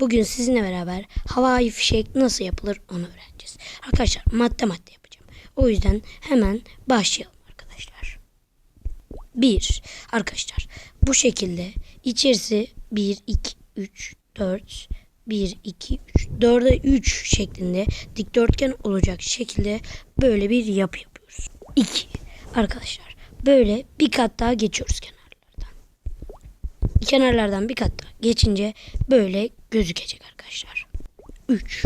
Bugün sizinle beraber havai fişek nasıl yapılır onu öğreneceğiz. Arkadaşlar madde madde yapacağım. O yüzden hemen başlayalım arkadaşlar. 1. Arkadaşlar bu şekilde içerisi 1, 2, 3, 4, 1, 2, 3, 4'e 3 şeklinde dikdörtgen olacak şekilde böyle bir yapı yapıyoruz. 2. Arkadaşlar böyle bir kat daha geçiyoruz kenarlardan. Kenarlardan bir kat daha geçince böyle gözükecek arkadaşlar. 3.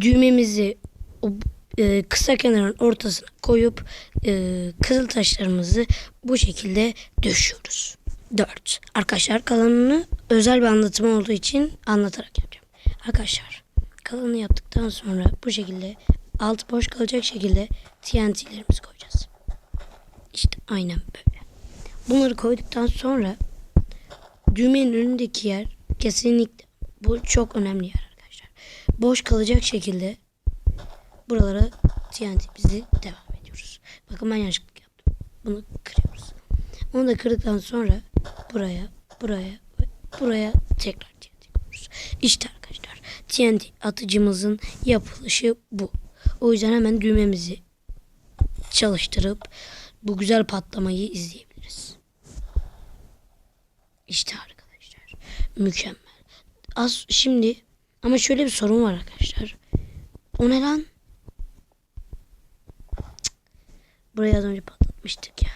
Düğmemizi o, e, kısa kenarın ortasına koyup e, kızıl taşlarımızı bu şekilde döşüyoruz. 4. Arkadaşlar kalanını özel bir anlatım olduğu için anlatarak yapacağım. Arkadaşlar kalanını yaptıktan sonra bu şekilde altı boş kalacak şekilde TNT'lerimizi koyacağız. İşte aynen böyle. Bunları koyduktan sonra düğmenin önündeki yer kesinlikle bu çok önemli yer arkadaşlar. Boş kalacak şekilde buralara TNT'mizi devam ediyoruz. Bakın ben yanlışlıkla yaptım. Bunu kırıyoruz. Onu da kırdıktan sonra buraya, buraya ve buraya tekrar TNT koyuyoruz. İşte arkadaşlar TNT atıcımızın yapılışı bu. O yüzden hemen düğmemizi çalıştırıp bu güzel patlamayı izleyebiliriz. İşte arkadaşlar. Mükemmel. Az şimdi ama şöyle bir sorun var arkadaşlar. O ne lan? Cık. Burayı az önce patlatmıştık ya.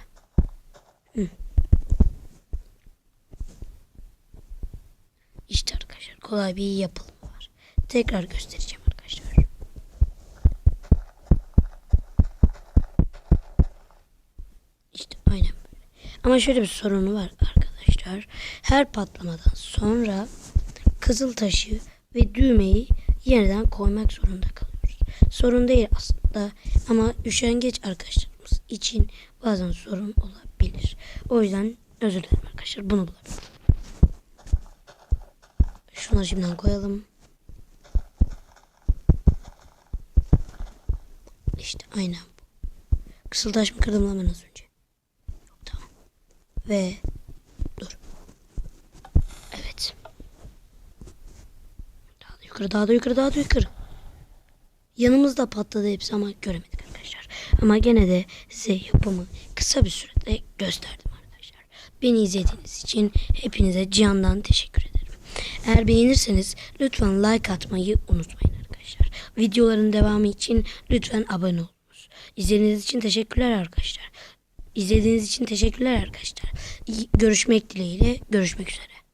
İşte arkadaşlar kolay bir yapılma var. Tekrar göstereceğim arkadaşlar. İşte aynen böyle. Ama şöyle bir sorunu var arkadaşlar. Her patlamadan sonra kızıl taşı ve düğmeyi yeniden koymak zorunda kalıyoruz. Sorun değil aslında ama üşengeç arkadaşlarımız için bazen sorun olabilir. O yüzden özür dilerim arkadaşlar bunu bulabilirim. Şunları şimdiden koyalım. İşte aynen bu. Kısıldaş mı kırdım lan ben az önce? Yok tamam. Ve dur. Evet. Daha da yukarı, daha da yukarı, daha da yukarı. Yanımızda patladı hepsi ama göremedik arkadaşlar. Ama gene de size yapımı kısa bir sürede gösterdim arkadaşlar. Beni izlediğiniz için hepinize candan teşekkür ederim. Eğer beğenirseniz lütfen like atmayı unutmayın arkadaşlar. Videoların devamı için lütfen abone olunuz. İzlediğiniz için teşekkürler arkadaşlar. İzlediğiniz için teşekkürler arkadaşlar. Görüşmek dileğiyle görüşmek üzere.